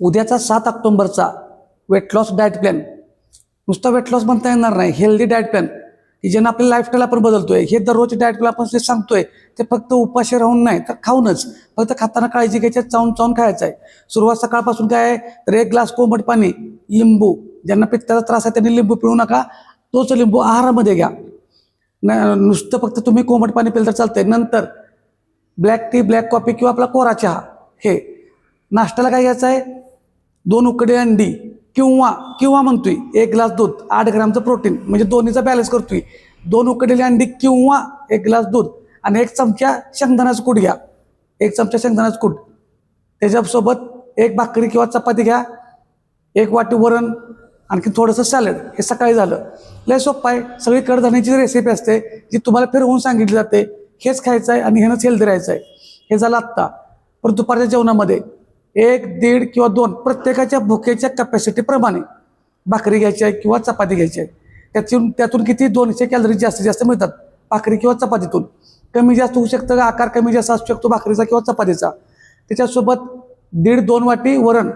उद्याचा सात ऑक्टोंबरचा वेट लॉस डाएट प्लॅन नुसता वेट लॉस म्हणता येणार नाही हेल्दी डाएट प्लॅन की ज्यानं आपल्या लाईफस्टाईल आपण बदलतोय हे दररोज डाएट प्लॅन आपण जे सांगतोय ते फक्त उपाशी राहून नाही तर खाऊनच. फक्त खाताना काळजी घ्यायची आहे, चावून चावून खायचं आहे सुरुवात सकाळपासून काय आहे? तर एक ग्लास कोमट पाणी लिंबू. ज्यांना पित्ताचा त्रास आहे त्यांनी लिंबू पिळू नका. तोच लिंबू आहारामध्ये घ्या. न नुसतं फक्त तुम्ही कोमट पाणी पिलं तर चालतंय. नंतर ब्लॅक टी ब्लॅक कॉफी किंवा आपला कोरा चहा हे. नाश्त्याला काय घ्यायचं आहे? दोन उकडे अंडी किंवा किंवा म्हणतोय एक ग्लास दूध आठ ग्रामचं प्रोटीन म्हणजे दोन्हीचा बॅलन्स करतोय. दोन उकडेली अंडी किंवा एक ग्लास दूध आणि एक चमचा शेंगदाण्याचं कूट घ्या. एक चमचा शेंगदाण्याचं कूट. त्याच्यासोबत एक भाकरी किंवा चपाती घ्या. एक वाटी वरण आणखी थोडंसं सॅलड हे सकाळी झालं. लय सोपं आहे. सगळी कडधान्याची रेसिपी असते जी तुम्हाला फिरवून सांगितली जाते. हेच खायचं आहे आणि हेनंच हेल्दी राहायचं आहे. हे झालं आत्ता. पण दुपारच्या जेवणामध्ये एक दीड किंवा दोन प्रत्येकाच्या भुकेच्या कॅपॅसिटीप्रमाणे भाकरी घ्यायची आहे किंवा चपाती घ्यायची आहे. त्यातून त्यातून किती दोनशे कॅलरी जास्तीत जास्त मिळतात? भाकरी किंवा चपातीतून. कमी जास्त होऊ शकतं आकार कमी जास्त असू शकतो भाकरीचा किंवा चपातीचा. त्याच्यासोबत दीड दोन वाटी वरण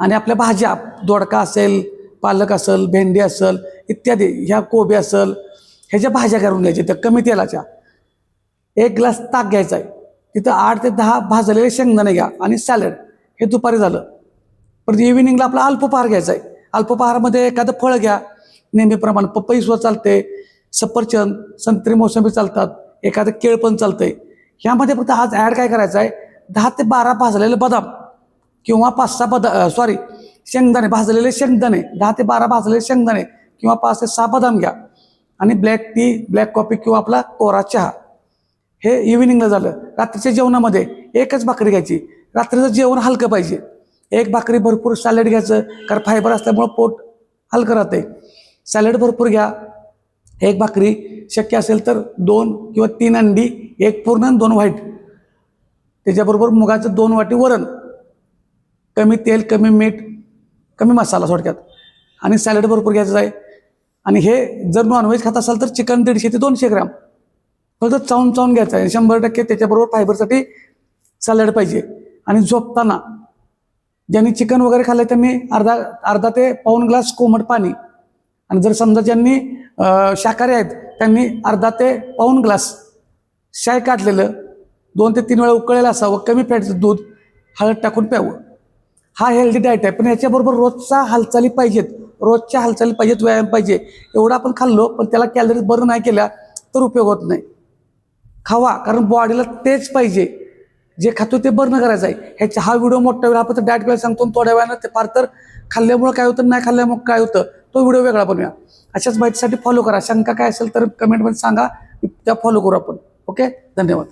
आणि आपल्या भाज्या दोडका असेल पालक असेल भेंडी असेल इत्यादी ह्या कोबी असेल ह्याच्या भाज्या करून घ्यायच्या त्या कमी तेलाच्या. एक ग्लास ताक घ्यायचा आहे. तिथं आठ ते दहा भाजलेले शेंगदाणे घ्या आणि सॅलड हे दुपारी झालं. परत इव्हिनिंगला आपला अल्पपहार घ्यायचा आहे. अल्पपहारामध्ये एखादं फळ घ्या. नेहमीप्रमाणे पपई सुद्धा चालते सफरचंद संत्री मोसंबी चालतात. एखादं केळ पण चालतंय. ह्यामध्ये फक्त आज ॲड काय करायचं आहे? दहा ते बारा भाजलेले बदाम किंवा पाच सहा बदा सॉरी शेंगदाणे भाजलेले शेंगदाणे. दहा ते बारा भाजलेले शेंगदाणे किंवा पाच ते सहा बदाम घ्या. आणि ब्लॅक टी ब्लॅक कॉफी किंवा आपला कोरा चहा. हे इव्हिनिंगला झालं. रात्रीच्या जेवणामध्ये एकच भाकरी घ्यायची. रात्रीचं जेवण हलकं पाहिजे. एक भाकरी भरपूर सॅलड घ्यायचं. कारण फायबर असल्यामुळं पोट हलकं राहते सॅलड भरपूर घ्या. एक भाकरी शक्य असेल तर दोन किंवा तीन अंडी एक पूर्ण आणि दोन व्हाईट त्याच्याबरोबर मुगाचं दोन वाटी वरण. कमी तेल कमी मीठ कमी मसाला थोडक्यात. आणि सॅलड भरपूर घ्यायचं आहे. आणि हे जर नॉनव्हेज खात असाल तर चिकन दीडशे ते दोनशे ग्रॅम. फक्त चावून चावून घ्यायचं आहे. शंभर टक्के त्याच्याबरोबर फायबरसाठी सॅलड पाहिजे. आणि झोपताना ज्यांनी चिकन वगैरे खाल्लं त्यांनी अर्धा अर्धा ते पाऊण ग्लास कोमट पाणी. आणि जर समजा ज्यांनी शाकाहारी आहेत त्यांनी अर्धा ते पाऊन ग्लास शाय काढलेलं दोन ते तीन वेळा उकळलेलं असावं कमी फॅटचं दूध हळद टाकून प्यावं. हा हेल्दी डाएट आहे. पण याच्याबरोबर रोजचा हालचाली पाहिजेत. रोजच्या हालचाली पाहिजेत व्यायाम पाहिजे. एवढं आपण खाल्लो पण त्याला कॅलरीज बरं नाही केल्या तर उपयोग होत नाही. खावा कारण बॉडीला तेच पाहिजे. जे खातो ते बर्न करायचं आहे. ह्याचा हा व्हिडिओ मोठा वेळा आपण डायट वेळा सांगतो थोड्या वेळानं ते फार तर खाल्ल्यामुळं काय होतं नाही खाल्ल्यामुळं काय होतं तो व्हिडिओ वेगळा बनवूया. अशाच माहितीसाठी फॉलो करा. शंका काय असेल तर कमेंटमध्ये सांगा. त्या फॉलो करू आपण. ओके धन्यवाद.